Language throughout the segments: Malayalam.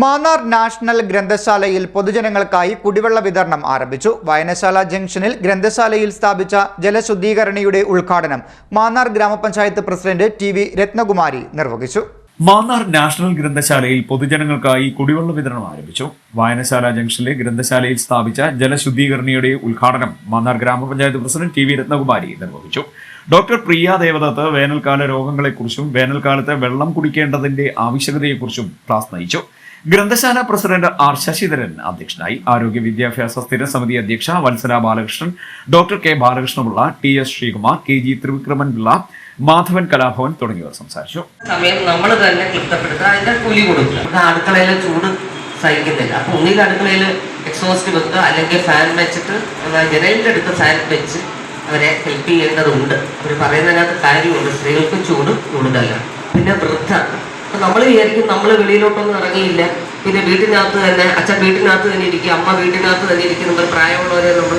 മാന്നാർ നാഷണൽ ഗ്രന്ഥശാലയിൽ പൊതുജനങ്ങൾക്കായി കുടിവെള്ള വിതരണം ആരംഭിച്ചു. വായനശാല ജംഗ്ഷനിൽ ഗ്രന്ഥശാലയിൽ സ്ഥാപിച്ച ജലശുദ്ധീകരണിയുടെ ഉദ്ഘാടനം മാന്നാർ ഗ്രാമപഞ്ചായത്ത് പ്രസിഡന്റ് ടി വി രത്നകുമാരി നിർവഹിച്ചു. മാന്നാർ നാഷണൽ ഗ്രന്ഥശാലയിൽ പൊതുജനങ്ങൾക്കായി കുടിവെള്ള വിതരണം ആരംഭിച്ചു. വായനശാല ജംഗ്ഷനിലെ ഗ്രന്ഥശാലയിൽ സ്ഥാപിച്ച ജലശുദ്ധീകരണിയുടെ ഉദ്ഘാടനം മാന്നാർ ഗ്രാമപഞ്ചായത്ത് പ്രസിഡന്റ് ടി വി രത്നകുമാരി നിർവഹിച്ചു. ഡോക്ടർ പ്രിയ ദേവദത്ത് വേനൽക്കാല രോഗങ്ങളെക്കുറിച്ചും വേനൽക്കാലത്ത് വെള്ളം കുടിക്കേണ്ടതിന്റെ ആവശ്യകതയെക്കുറിച്ചും ക്ലാസ് നയിച്ചു. ഗ്രന്ഥശാല പ്രസിഡന്റ് ആർ ശശിധരൻ അധ്യക്ഷനായി ആരോഗ്യ വിദ്യാഭ്യാസ സ്ഥിര സമിതി അധ്യക്ഷ Vatsala Balakrishnan doctor K Balakrishna Pillai T S Sreekumar K G Thrivikraman Pillai Madhavan Kalabhavan തുടങ്ങിയവർ സംസാരിച്ചു. സമയം നമ്മൾ തന്നെ ക്ലിപ്തപ്പെടുത്തുക അതിന്റെ കൂലി കൊടുക്കുക. അടുക്കളയിലെ ചൂട് സഹിക്കുന്നില്ല. അപ്പൊ ഒന്നിൽ അടുക്കളയിൽ എക്സോസ്റ്റ് വെക്കുക അല്ലെങ്കിൽ ഫാൻ വെച്ചിട്ട് ജനലിന്റെ അടുത്ത് ഫാൻ വെച്ച് അവരെ ഹെൽപ്പ് ചെയ്യേണ്ടതുണ്ട്. അവർ പറയുന്നതിനകത്ത് കാര്യമുണ്ട്. സ്ത്രീകൾക്ക് ചൂട് കൂടുതലാണ്. പിന്നെ വൃദ്ധ. അപ്പൊ നമ്മൾ വിചാരിക്കും നമ്മൾ വെളിയിലോട്ടൊന്നും ഇറങ്ങിയില്ല. പിന്നെ വീട്ടിനകത്ത് തന്നെ അച്ഛൻ വീട്ടിനകത്ത് തന്നെ ഇരിക്കുക അമ്മ വീട്ടിനകത്ത് തന്നെ ഇരിക്കും നമ്മൾ പ്രായമുള്ളവരെ നമ്മൾ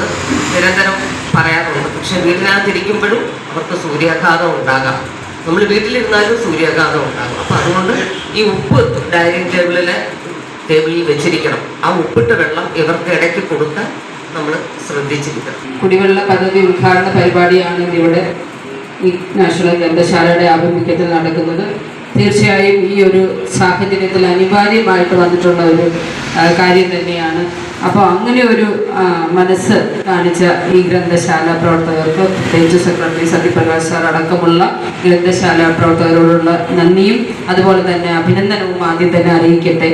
നിരന്തരം പറയാറുണ്ട്. പക്ഷെ വീട്ടിനകത്ത് ഇരിക്കുമ്പോഴും അവർക്ക് സൂര്യാഘാതം ഉണ്ടാകാം. നമ്മൾ വീട്ടിലിരുന്നാലും സൂര്യാഘാതം ഉണ്ടാകും. അപ്പം അതുകൊണ്ട് ഈ ഉപ്പ് ഡൈനിങ് ടേബിളിലെ ടേബിളിൽ വെച്ചിരിക്കണം. ആ ഉപ്പിട്ട വെള്ളം ഇവർക്ക് ഇടയ്ക്ക് കൊടുക്കാൻ നമ്മൾ ശ്രദ്ധിച്ചിരിക്കണം. കുടിവെള്ള പദ്ധതി ഉദ്ഘാടന പരിപാടിയാണ് ഇവിടെ ഈ നാഷണൽ ഗ്രന്ഥശാലയുടെ ആഭിമുഖ്യത്തിൽ നടക്കുന്നത്. തീർച്ചയായും ഈ ഒരു സാഹചര്യത്തിൽ അനിവാര്യമായിട്ട് വന്നിട്ടുള്ള ഒരു കാര്യം തന്നെയാണ്. അപ്പോൾ അങ്ങനെ ഒരു മനസ്സ് കാണിച്ച ഈ ഗ്രന്ഥശാല പ്രവർത്തകർക്ക് പ്രത്യേകിച്ച് സെക്രട്ടറി സത്യപ്രകാശ് സാർ അടക്കമുള്ള ഗ്രന്ഥശാല പ്രവർത്തകരോടുള്ള നന്ദിയും അതുപോലെ തന്നെ അഭിനന്ദനവും ആദ്യം തന്നെ അറിയിക്കട്ടെ.